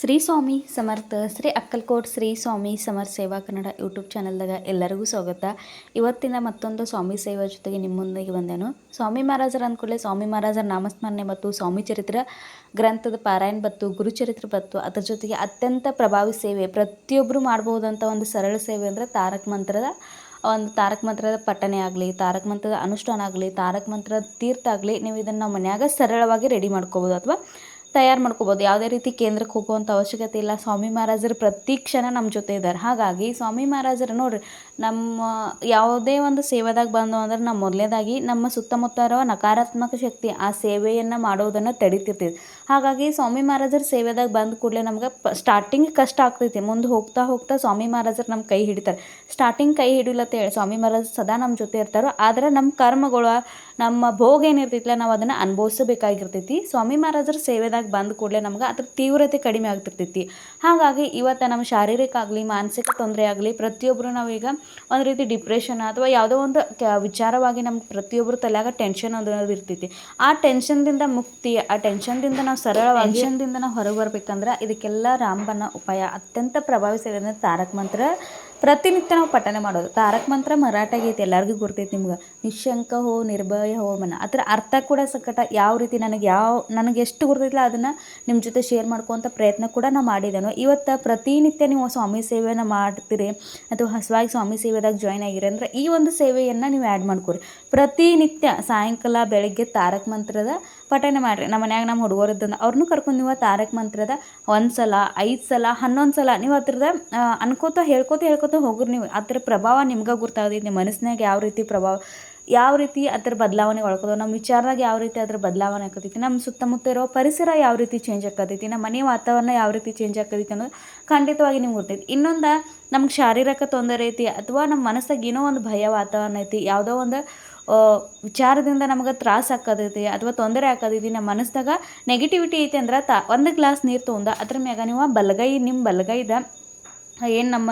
ಶ್ರೀ ಸ್ವಾಮಿ ಸಮರ್ಥ, ಶ್ರೀ ಅಕ್ಕಲ್ಕೋಟ್ ಶ್ರೀ ಸ್ವಾಮಿ ಸಮರ್ಥ ಸೇವಾ ಕನ್ನಡ ಯೂಟ್ಯೂಬ್ ಚಾನಲ್ದಾಗ ಎಲ್ಲರಿಗೂ ಸ್ವಾಗತ. ಇವತ್ತಿನ ಮತ್ತೊಂದು ಸ್ವಾಮಿ ಸೇವಾ ಜೊತೆಗೆ ನಿಮ್ಮ ಮುಂದಾಗಿ ಬಂದೇನು. ಸ್ವಾಮಿ ಮಹಾರಾಜರ ಅಂದ್ಕೊಳ್ಳೆ ಸ್ವಾಮಿ ಮಹಾರಾಜರ ನಾಮಸ್ಮರಣೆ ಮತ್ತು ಸ್ವಾಮಿ ಚರಿತ್ರ, ಗ್ರಂಥದ ಪಾರಾಯಣ ಬತ್ತು ಗುರುಚರಿತ್ರೆ ಬತ್ತು ಅದರ ಜೊತೆಗೆ ಅತ್ಯಂತ ಪ್ರಭಾವಿ ಸೇವೆ ಪ್ರತಿಯೊಬ್ಬರು ಮಾಡ್ಬೋದಂಥ ಒಂದು ಸರಳ ಸೇವೆ ಅಂದರೆ ತಾರಕ ಮಂತ್ರದ, ಒಂದು ತಾರಕ ಮಂತ್ರದ ಪಠನೆ ಆಗಲಿ, ತಾರಕ ಮಂತ್ರದ ಅನುಷ್ಠಾನ ಆಗಲಿ, ತಾರಕ ಮಂತ್ರದ ತೀರ್ಥ ಆಗಲಿ, ನೀವು ಇದನ್ನು ಮನೆಯಾಗ ಸರಳವಾಗಿ ರೆಡಿ ಮಾಡ್ಕೋಬೋದು ಅಥವಾ ತಯಾರು ಮಾಡ್ಕೋಬೋದು. ಯಾವುದೇ ರೀತಿ ಕೇಂದ್ರಕ್ಕೆ ಹೋಗುವಂಥ ಅವಶ್ಯಕತೆ ಇಲ್ಲ. ಸ್ವಾಮಿ ಮಹಾರಾಜರು ಪ್ರತಿ ಕ್ಷಣ ನಮ್ಮ ಜೊತೆ ಇದ್ದಾರೆ. ಹಾಗಾಗಿ ಸ್ವಾಮಿ ಮಹಾರಾಜರು ನೋಡ್ರಿ ನಮ್ಮ ಯಾವುದೇ ಒಂದು ಸೇವೆದಾಗ ಬಂದು ಅಂದ್ರೆ ನಾವು ಮೊದಲನೇದಾಗಿ ನಮ್ಮ ಸುತ್ತಮುತ್ತ ಇರೋ ನಕಾರಾತ್ಮಕ ಶಕ್ತಿ ಆ ಸೇವೆಯನ್ನು ಮಾಡೋದನ್ನು ತಡಿತಿರ್ತೈತಿ ಹಾಗಾಗಿ ಸ್ವಾಮಿ ಮಹಾರಾಜರ ಸೇವೆದಾಗ ಬಂದ ಕೂಡಲೇ ನಮ್ಗೆ ಸ್ಟಾರ್ಟಿಂಗ್ ಕಷ್ಟ ಆಗ್ತೈತಿ. ಮುಂದೆ ಹೋಗ್ತಾ ಹೋಗ್ತಾ ಸ್ವಾಮಿ ಮಹಾರಾಜರು ನಮ್ಮ ಕೈ ಹಿಡಿತಾರೆ. ಸ್ಟಾರ್ಟಿಂಗ್ ಕೈ ಹಿಡಿಲತ್ತ ಹೇಳಿ ಸ್ವಾಮಿ ಮಹಾರಾಜರು ಸದಾ ನಮ್ಮ ಜೊತೆ ಇರ್ತಾರೋ, ಆದರೆ ನಮ್ಮ ಕರ್ಮಗಳು, ನಮ್ಮ ಭೋಗ ಏನಿರ್ತೈತಿಲ್ಲ ನಾವು ಅದನ್ನು ಅನುಭವಿಸಬೇಕಾಗಿರ್ತೈತಿ. ಸ್ವಾಮಿ ಮಹಾರಾಜರ ಸೇವೆದಾಗ ಬಂದ ಕೂಡಲೇ ನಮ್ಗೆ ಅದ್ರ ತೀವ್ರತೆ ಕಡಿಮೆ ಆಗ್ತಿರ್ತೈತಿ. ಹಾಗಾಗಿ ಇವತ್ತು ನಮ್ಮ ಶಾರೀರಿಕ ಆಗಲಿ ಮಾನಸಿಕ ತೊಂದರೆ ಆಗಲಿ ಪ್ರತಿಯೊಬ್ಬರು ನಾವೀಗ ಒಂದು ರೀತಿ ಡಿಪ್ರೆಷನ್ ಅಥವಾ ಯಾವುದೋ ಒಂದು ಕ ವಿಚಾರವಾಗಿ ನಮ್ಗೆ ಪ್ರತಿಯೊಬ್ಬರು ತಲೆಯಾಗ ಟೆನ್ಷನ್ ಅನ್ನೋದು ಇರ್ತೈತಿ. ಆ ಟೆನ್ಷನ್ದಿಂದ ಮುಕ್ತಿ ಆ ಟೆನ್ಷನ್ದಿಂದ ನಾವು ಸರಳ ಟೆನ್ಷನ್ದಿಂದ ನಾವು ಹೊರಗೆ ಬರ್ಬೇಕಂದ್ರೆ ಇದಕ್ಕೆಲ್ಲ ರಾಮಬನ ಉಪಾಯ ಅತ್ಯಂತ ಪ್ರಭಾವಿ ಸೇವೆ ಅಂದರೆ ತಾರಕ ಮಂತ್ರ ಪ್ರತಿನಿತ್ಯ ನಾವು ಪಠನೆ ಮಾಡೋದು. ತಾರಕ ಮಂತ್ರ ಮರಾಠ ಗೀತೆ ಎಲ್ಲರಿಗೂ ಗೊತ್ತೈತೆ ನಿಮ್ಗೆ. ನಿಶಂಕ ಹೋ, ನಿರ್ಭಯ ಹೋ ಮನ. ಅದರ ಅರ್ಥ ಕೂಡ ಸಕಟ ಯಾವ ರೀತಿ ನನಗೆ ಯಾವ, ನನಗೆ ಎಷ್ಟು ಗುರ್ತೈತಿಲ್ಲ ಅದನ್ನು ನಿಮ್ಮ ಜೊತೆ ಶೇರ್ ಮಾಡ್ಕೊತ ಪ್ರಯತ್ನ ಕೂಡ ನಾವು ಮಾಡಿದ್ದೇನೆ ಇವತ್ತು ಪ್ರತಿನಿತ್ಯ ನೀವು ಸ್ವಾಮಿ ಸೇವೆಯನ್ನು ಮಾಡ್ತೀರಿ ಅಥವಾ ಹೊಸವಾಗಿ ಸ್ವಾಮಿ ಸೇವೆದಾಗ ಜಾಯ್ನ್ ಆಗಿರಿ ಅಂದರೆ ಈ ಒಂದು ಸೇವೆಯನ್ನು ನೀವು ಆ್ಯಡ್ ಮಾಡ್ಕೊರಿ. ಪ್ರತಿನಿತ್ಯ ಸಾಯಂಕಾಲ ಬೆಳಗ್ಗೆ ತಾರಕ ಮಂತ್ರದ ಪಠನೆ ಮಾಡಿರಿ. ನಮ್ಮ ಮನ್ಯಾಗ ನಮ್ಮ ಹುಡುಗರು ಇದ್ದಂದು ಅವ್ರನ್ನೂ ಕರ್ಕೊಂಡು ನೀವು ತಾರಕ ಮಂತ್ರದ ಒಂದು ಸಲ, ಐದು ಸಲ, ಹನ್ನೊಂದು ಸಲ ನೀವು ಹತ್ರದ ಅನ್ಕೋತ ಹೇಳ್ಕೊತ ಹೇಳ್ಕೊತ ಹೋಗ್ರಿ ನೀವು. ಅದ್ರ ಪ್ರಭಾವ ನಿಮ್ಗೆ ಗೊತ್ತಾಗತೈತಿ ನಿಮ್ಮ ಮನಸ್ಸಿನಾಗ ಯಾವ ರೀತಿ ಪ್ರಭಾವ, ಯಾವ ರೀತಿ ಅದ್ರ ಬದಲಾವಣೆ ಒಳ್ಕೋದು ನಮ್ಮ ವಿಚಾರದಾಗ ಯಾವ ರೀತಿ ಅದ್ರ ಬದಲಾವಣೆ ಆಕತೈತಿ, ನಮ್ಮ ಸುತ್ತಮುತ್ತ ಇರೋ ಪರಿಸರ ಯಾವ ರೀತಿ ಚೇಂಜ್ ಆಕತೈತಿ, ನಮ್ಮ ಮನೆ ವಾತಾವರಣ ಯಾವ ರೀತಿ ಚೇಂಜ್ ಆಕತೈತಿ ಅನ್ನೋದು ಖಂಡಿತವಾಗಿ ನಿಮ್ಗೆ ಗೊತ್ತೈತಿ ಇನ್ನೊಂದು, ನಮ್ಗೆ ಶಾರೀರಿಕ ತೊಂದರೆ ಐತಿ ಅಥವಾ ನಮ್ಮ ಮನಸ್ಸಾಗ ಏನೋ ಒಂದು ಭಯ ವಾತಾವರಣ ಐತಿ, ಯಾವುದೋ ಒಂದು ವಿಚಾರದಿಂದ ನಮಗೆ ತ್ರಾಸ ಆಕತೈತಿ ಅಥವಾ ತೊಂದರೆ ಆಕತೈತಿ, ನಮ್ಮ ಮನಸ್ಸಾಗ ನೆಗೆಟಿವಿಟಿ ಐತಿ ಅಂದ್ರೆ ತ, ಒಂದು ಗ್ಲಾಸ್ ನೀರು ತೊಗೊಂಡ ಅದ್ರ ಮ್ಯಾಗ ನೀವು ಬಲಗೈ ನಿಮ್ಮ ಬಲಗೈದ ಏನು ನಮ್ಮ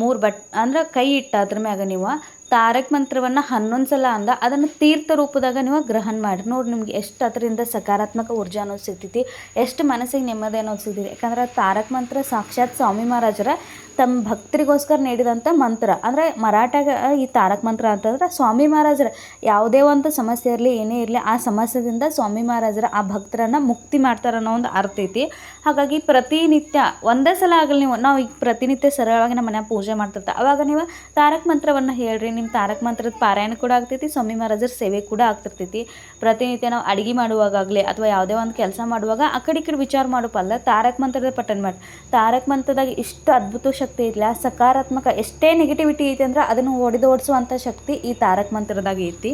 ಮೂರು ಬಟ್, ಅಂದ್ರೆ ಕೈ ಇಟ್ಟ ಅದ್ರ ಮ್ಯಾಗ ನೀವು ತಾರಕ ಮಂತ್ರವನ್ನು ಹನ್ನೊಂದು ಸಲ ಅಂದ, ಅದನ್ನು ತೀರ್ಥ ರೂಪದಾಗ ನೀವು ಗ್ರಹಣ ಮಾಡಿ. ನೋಡಿ ನಿಮ್ಗೆ ಎಷ್ಟು ಅದರಿಂದ ಸಕಾರಾತ್ಮಕ ಊರ್ಜಾ ಅನ್ನೋದು ಸಿಗ್ತೈತಿ, ಎಷ್ಟು ಮನಸ್ಸಿಗೆ ನೆಮ್ಮದಿ ಅನ್ನೋದು ಸಿಗ್ತೈತಿ. ಯಾಕಂದ್ರೆ ತಾರಕ ಮಂತ್ರ ಸಾಕ್ಷಾತ್ ಸ್ವಾಮಿ ಮಹಾರಾಜರ ತಮ್ಮ ಭಕ್ತರಿಗೋಸ್ಕರ ನೀಡಿದಂಥ ಮಂತ್ರ. ಅಂದರೆ ಮರಾಠಾಗ ಈ ತಾರಕ ಮಂತ್ರ ಅಂತಂದ್ರೆ ಸ್ವಾಮಿ ಮಹಾರಾಜರ ಯಾವುದೇ ಒಂದು ಸಮಸ್ಯೆ ಇರಲಿ, ಏನೇ ಇರಲಿ, ಆ ಸಮಸ್ಯೆದಿಂದ ಸ್ವಾಮಿ ಮಹಾರಾಜರ ಆ ಭಕ್ತರನ್ನು ಮುಕ್ತಿ ಮಾಡ್ತಾರೆ ಅನ್ನೋ ಒಂದು ಅರ್ಥ ಐತಿ. ಹಾಗಾಗಿ ಪ್ರತಿನಿತ್ಯ ಒಂದೇ ಸಲ ಆಗಲಿ ನೀವು, ನಾವು ಈಗ ಪ್ರತಿನಿತ್ಯ ಸರಳವಾಗಿ ನಮ್ಮ ಮನೆ ಪೂಜೆ ಮಾಡ್ತಿರ್ತಾರೆ ಅವಾಗ ನೀವು ತಾರಕ ಮಂತ್ರವನ್ನು ಹೇಳ್ರಿ ನಿಮ್ಮ ತಾರಕ ಮಂತ್ರದ ಪಾರಾಯಣ ಕೂಡ ಆಗ್ತೈತಿ, ಸ್ವಾಮಿ ಮಹಾರಾಜರ ಸೇವೆ ಕೂಡ ಆಗ್ತಿರ್ತೈತಿ. ಪ್ರತಿನಿತ್ಯ ನಾವು ಅಡುಗೆ ಮಾಡುವಾಗಲಿ ಅಥವಾ ಯಾವುದೇ ಒಂದು ಕೆಲಸ ಮಾಡುವಾಗ ಆ ಕಡೆ ಈ ಕಡೆ ವಿಚಾರ ಮಾಡೋಪಲ್ಲ ತಾರಕ ಮಂತ್ರದ ಪಠನ್ ಮಾಡಿ. ತಾರಕ ಮಂತ್ರದಾಗ ಇಷ್ಟು ಅದ್ಭುತ ಶಕ್ತಿ ಇಲ್ಲ ಸಕಾರಾತ್ಮಕ ಎಷ್ಟೇ ನೆಗೆಟಿವಿಟಿ ಐತಿ ಅಂದ್ರೆ ಅದನ್ನು ಹೊಡೆದು ಓಡಿಸುವಂಥ ಶಕ್ತಿ ಈ ತಾರಕ ಮಂತ್ರದಾಗ ಐತಿ.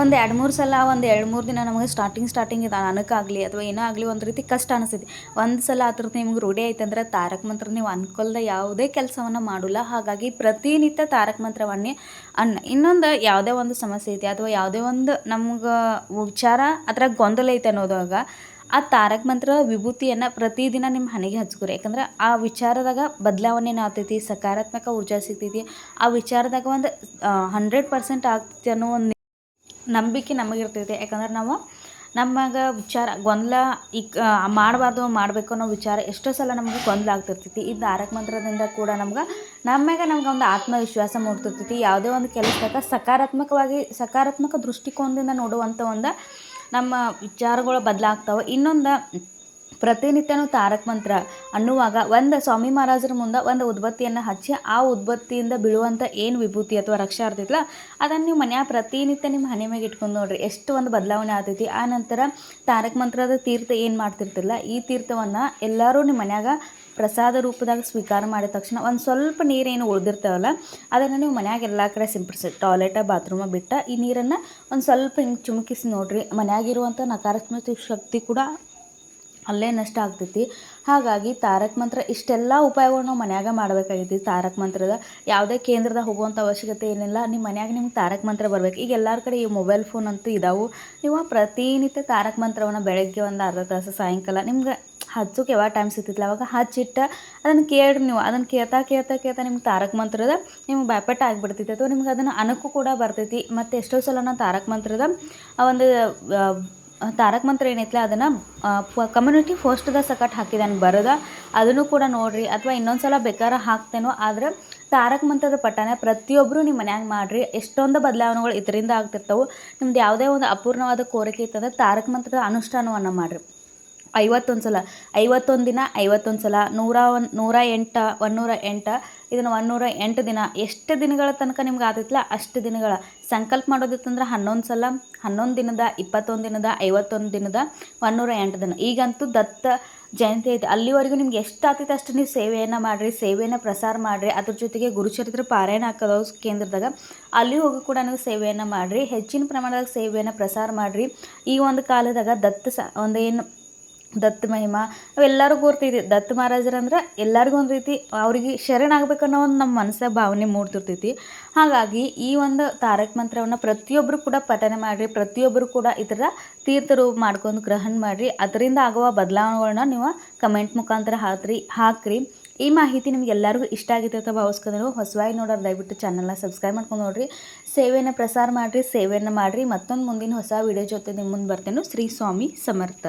ಒಂದು ಎರಡು ಮೂರು ಸಲ, ಒಂದು ಎರಡು ಮೂರು ದಿನ ನಮಗೆ ಸ್ಟಾರ್ಟಿಂಗ್ ಸ್ಟಾರ್ಟಿಂಗ್ ಇದು ನನಗಾಗಲಿ ಅಥವಾ ಏನೋ ಆಗಲಿ ಒಂದು ರೀತಿ ಕಷ್ಟ ಅನಿಸ್ತೈತಿ ಒಂದು ಸಲ ಅದ್ರದ್ದು ನಿಮ್ಗೆ ರೂಢಿ ಐತಂದ್ರೆ ತಾರಕ ಮಂತ್ರ ನೀವು ಅನ್ಕೊಲ್ದ ಯಾವುದೇ ಕೆಲಸವನ್ನು ಮಾಡೋಲ್ಲ. ಹಾಗಾಗಿ ಪ್ರತಿನಿತ್ಯ ತಾರಕ ಮಂತ್ರವನ್ನೇ ಅನ್ನ ಇನ್ನೊಂದು ಯಾವುದೇ ಒಂದು ಸಮಸ್ಯೆ ಐತಿ ಅಥವಾ ಯಾವುದೇ ಒಂದು ನಮ್ಗೆ ವಿಚಾರ ಅದ್ರಾಗ ಗೊಂದಲ ಐತೆ ಅನ್ನೋದಾಗ ಆ ತಾರಕ ಮಂತ್ರ ವಿಭೂತಿಯನ್ನು ಪ್ರತಿದಿನ ನಿಮ್ಮ ಹಣೆಗೆ ಹಚ್ಕೊರಿ. ಯಾಕಂದ್ರೆ ಆ ವಿಚಾರದಾಗ ಬದಲಾವಣೆ ಆಗ್ತೈತಿ, ಸಕಾರಾತ್ಮಕ ಊರ್ಜಾ ಸಿಗ್ತೈತಿ. ಆ ವಿಚಾರದಾಗ ಒಂದು ಹಂಡ್ರೆಡ್ ಪರ್ಸೆಂಟ್ ಆಗ್ತೈತಿ ಅನ್ನೋ ಒಂದು ನಂಬಿಕೆ ನಮಗಿರ್ತೈತೆ. ಯಾಕಂದ್ರೆ ನಾವು ನಮಗೆ ವಿಚಾರ ಗೊಂದಲ ಈಗ ಮಾಡಬಾರ್ದು, ಮಾಡಬೇಕು ಅನ್ನೋ ವಿಚಾರ ಎಷ್ಟೋ ಸಲ ನಮಗೆ ಗೊಂದಲ ಆಗ್ತಿರ್ತೈತಿ. ಈ ತಾರಕ ಮಂತ್ರದಿಂದ ಕೂಡ ನಮ್ಗೆ ನಮ್ಮಾಗ ನಮ್ಗೆ ಒಂದು ಆತ್ಮವಿಶ್ವಾಸ ಮೂಡ್ತಿರ್ತೈತಿ. ಯಾವುದೇ ಒಂದು ಕೆಲಸದಾಗ ಸಕಾರಾತ್ಮಕವಾಗಿ, ಸಕಾರಾತ್ಮಕ ದೃಷ್ಟಿಕೋನದಿಂದ ನೋಡುವಂಥ ಒಂದು ನಮ್ಮ ವಿಚಾರಗಳು ಬದಲಾಗ್ತಾವೆ. ಇನ್ನೊಂದು ಪ್ರತಿನಿತ್ಯನೂ ತಾರಕ ಮಂತ್ರ ಅನ್ನುವಾಗ ಒಂದು ಸ್ವಾಮಿ ಮಹಾರಾಜರ ಮುಂದೆ ಒಂದು ಉದ್ಬತ್ತಿಯನ್ನು ಹಚ್ಚಿ ಆ ಉದ್ಬತ್ತಿಯಿಂದ ಬೀಳುವಂಥ ಏನು ವಿಭೂತಿ ಅಥವಾ ರಕ್ಷೆ ಇರ್ತೈತಲ್ಲ ಅದನ್ನು ನೀವು ಮನ್ಯಾಗ ಪ್ರತಿನಿತ್ಯ ನಿಮ್ಮ ಹಣೆ ಮ್ಯಾಗ ಇಟ್ಕೊಂಡು ನೋಡ್ರಿ, ಎಷ್ಟು ಒಂದು ಬದಲಾವಣೆ ಆಗ್ತೈತಿ. ಆ ನಂತರ ತಾರಕ ಮಂತ್ರದ ತೀರ್ಥ ಏನು ಮಾಡ್ತಿರ್ತಿಲ್ಲ ಈ ತೀರ್ಥವನ್ನು ಎಲ್ಲರೂ ನಿಮ್ಮ ಮನ್ಯಾಗ ಪ್ರಸಾದ ರೂಪದಾಗ ಸ್ವೀಕಾರ ಮಾಡಿದ ತಕ್ಷಣ ಒಂದು ಸ್ವಲ್ಪ ನೀರೇನು ಉಳಿದಿರ್ತಾವಲ್ಲ, ಅದನ್ನು ನೀವು ಮನ್ಯಾಗ ಎಲ್ಲ ಕಡೆ ಸಿಂಪಡಿಸಿ, ಟಾಯ್ಲೆಟ, ಬಾತ್ರೂಮ ಬಿಟ್ಟ ಈ ನೀರನ್ನು ಒಂದು ಸ್ವಲ್ಪ ಹಿಂಗೆ ಚುಮುಕಿಸಿ ನೋಡ್ರಿ ಮನ್ಯಾಗಿರುವಂಥ ನಕಾರಾತ್ಮಕ ಶಕ್ತಿ ಕೂಡ ಅಲ್ಲೇ ನಷ್ಟ ಆಗ್ತೈತಿ. ಹಾಗಾಗಿ ತಾರಕ ಮಂತ್ರ ಇಷ್ಟೆಲ್ಲ ಉಪಾಯಗಳು ನಾವು ಮನ್ಯಾಗ ಮಾಡಬೇಕಾಗೈತಿ. ತಾರಕ ಮಂತ್ರದ ಯಾವುದೇ ಕೇಂದ್ರದಾಗ ಹೋಗುವಂಥ ಅವಶ್ಯಕತೆ ಏನಿಲ್ಲ. ನಿಮ್ಮ ಮನ್ಯಾಗ ನಿಮ್ಗೆ ತಾರಕ ಮಂತ್ರ ಬರಬೇಕು. ಈಗ ಎಲ್ಲರ ಕಡೆ ಈ ಮೊಬೈಲ್ ಫೋನ್ ಅಂತೂ ಇದಾವೆ. ನೀವು ಪ್ರತಿನಿತ್ಯ ತಾರಕ ಮಂತ್ರವನ್ನು ಬೆಳಗ್ಗೆ ಒಂದು ಅರ್ಧ ತಾಸು, ಸಾಯಂಕಾಲ ನಿಮ್ಗೆ ಹಚ್ಚೋಕೆ ಯಾವಾಗ ಟೈಮ್ ಸಿಗ್ತಿಲ್ಲ ಅವಾಗ ಹಚ್ಚಿಟ್ಟ ಅದನ್ನು ಕೇಳ್ರಿ ನೀವು. ಅದನ್ನು ಕೇಳ್ತಾ ಕೇಳ್ತಾ ಕೇಳ್ತಾ ನಿಮ್ಗೆ ತಾರಕ ಮಂತ್ರದ ನಿಮ್ಗೆ ಬ್ಯಾಪೆಟ್ ಆಗಿಬಿಡ್ತೈತಿ. ಅಥವಾ ನಿಮ್ಗೆ ಅದನ್ನು ಅನಕ್ಕೂ ಕೂಡ ಬರ್ತೈತಿ. ಮತ್ತು ಎಷ್ಟೋ ಸಲ ನಾವು ತಾರಕ ಮಂತ್ರದ ಆ ಒಂದು ತಾರಕ ಮಂತ್ರ ಏನೈತಲ್ಲ ಅದನ್ನು ಕಮ್ಯುನಿಟಿ ಪೋಸ್ಟ್ದ ಸಕಟ್ ಹಾಕಿದ್ದಾನೆ ಬರೋದ. ಅದನ್ನು ಕೂಡ ನೋಡ್ರಿ, ಅಥವಾ ಇನ್ನೊಂದು ಸಲ ಬೇಕಾದ್ರೆ ಹಾಕ್ತೇನೋ, ಆದ್ರೆ ತಾರಕ ಮಂತ್ರದ ಪಟನೇ ಪ್ರತಿಯೊಬ್ಬರು ನಿಮ್ಮ ಮನ್ಯಾಗ ಮಾಡಿರಿ. ಎಷ್ಟೊಂದು ಬದಲಾವಣೆಗಳು ಇದರಿಂದ ಆಗ್ತಿರ್ತವೆ. ನಿಮ್ದು ಯಾವುದೇ ಒಂದು ಅಪೂರ್ಣವಾದ ಕೋರಿಕೆ ಇತ್ತಂದ್ರೆ ತಾರಕ ಮಂತ್ರದ ಅನುಷ್ಠಾನವನ್ನು ಮಾಡಿರಿ. ಐವತ್ತೊಂದು ಸಲ ಐವತ್ತೊಂದು ದಿನ ಐವತ್ತೊಂದು ಸಲ ನೂರ ಒಂದು, ನೂರ ಎಂಟು ಒನ್ನೂರ ಎಂಟು ಇದನ್ನು ಒನ್ನೂರ ಎಂಟು ದಿನ. ಎಷ್ಟು ದಿನಗಳ ತನಕ ನಿಮ್ಗೆ ಆದಿತ್ತಲ್ಲ ಅಷ್ಟು ದಿನಗಳ. ಸಂಕಲ್ಪ ಮಾಡೋದಿತ್ತಂದ್ರೆ ಹನ್ನೊಂದು ಸಲ, ಹನ್ನೊಂದು ದಿನದ, ಇಪ್ಪತ್ತೊಂದು ದಿನದ, ಐವತ್ತೊಂದು ದಿನದ ಒನ್ನೂರ ಎಂಟು ದಿನ. ಈಗಂತೂ ದತ್ತ ಜಯಂತಿ ಐತೆ. ಅಲ್ಲಿವರೆಗೂ ನಿಮ್ಗೆ ಎಷ್ಟು ಆಗ್ತೈತೆ ಅಷ್ಟು ನೀವು ಸೇವೆಯನ್ನು ಮಾಡಿರಿ, ಸೇವೆಯನ್ನು ಪ್ರಸಾರ ಮಾಡಿರಿ. ಅದ್ರ ಜೊತೆಗೆ ಗುರುಚರಿತ್ರ ಪಾರಾಯಣ ಹಾಕೋದು ಕೇಂದ್ರದಾಗ ಅಲ್ಲಿ ಹೋಗಿ ಕೂಡ ನೀವು ಸೇವೆಯನ್ನು ಮಾಡಿರಿ. ಹೆಚ್ಚಿನ ಪ್ರಮಾಣದಾಗ ಸೇವೆಯನ್ನು ಪ್ರಸಾರ ಮಾಡಿರಿ. ಈ ಒಂದು ಕಾಲದಾಗ ದತ್ತ ಸ ಒಂದು ಏನು ದತ್ತ ಮಹಿಮಾ, ಅವೆಲ್ಲರೂ ಕೂರ್ತೈತಿ ದತ್ತ ಮಹಾರಾಜರಂದ್ರೆ ಎಲ್ಲರಿಗೂ ಒಂದು ರೀತಿ ಅವ್ರಿಗೆ ಶರಣಾಗಬೇಕನ್ನೋ ಒಂದು ನಮ್ಮ ಮನಸ್ಸಾಗ ಭಾವನೆ ಮೂಡ್ತಿರ್ತೈತಿ. ಹಾಗಾಗಿ ಈ ಒಂದು ತಾರಕ ಮಂತ್ರವನ್ನು ಪ್ರತಿಯೊಬ್ಬರು ಕೂಡ ಪಠನೆ ಮಾಡಿರಿ ಪ್ರತಿಯೊಬ್ಬರು ಕೂಡ ಇದರ ತೀರ್ಥರು ಮಾಡ್ಕೊಂಡು ಗ್ರಹಣ ಮಾಡಿರಿ. ಅದರಿಂದ ಆಗುವ ಬದಲಾವಣೆಗಳನ್ನ ನೀವು ಕಮೆಂಟ್ ಮುಖಾಂತರ ಹಾಕ್ರಿ ಹಾಕ್ರಿ. ಈ ಮಾಹಿತಿ ನಿಮ್ಗೆ ಎಲ್ಲರಿಗೂ ಇಷ್ಟ ಆಗಿದೆ ಅಂತ ಭಾವಿಸ್ಕೊಂಡು ಹೊಸವಾಗಿ ನೋಡೋರು ದಯವಿಟ್ಟು ಚಾನಲ್ನ ಸಬ್ಸ್ಕ್ರೈಬ್ ಮಾಡ್ಕೊಂಡು ನೋಡ್ರಿ. ಸೇವೆಯನ್ನು ಪ್ರಸಾರ ಮಾಡಿರಿ ಸೇವೆಯನ್ನು ಮಾಡಿರಿ. ಮತ್ತೊಂದು ಮುಂದಿನ ಹೊಸ ವಿಡಿಯೋ ಜೊತೆ ನಿಮ್ಮ ಮುಂದೆ ಬರ್ತೇನೆ. ಶ್ರೀ ಸ್ವಾಮಿ ಸಮರ್ಥ.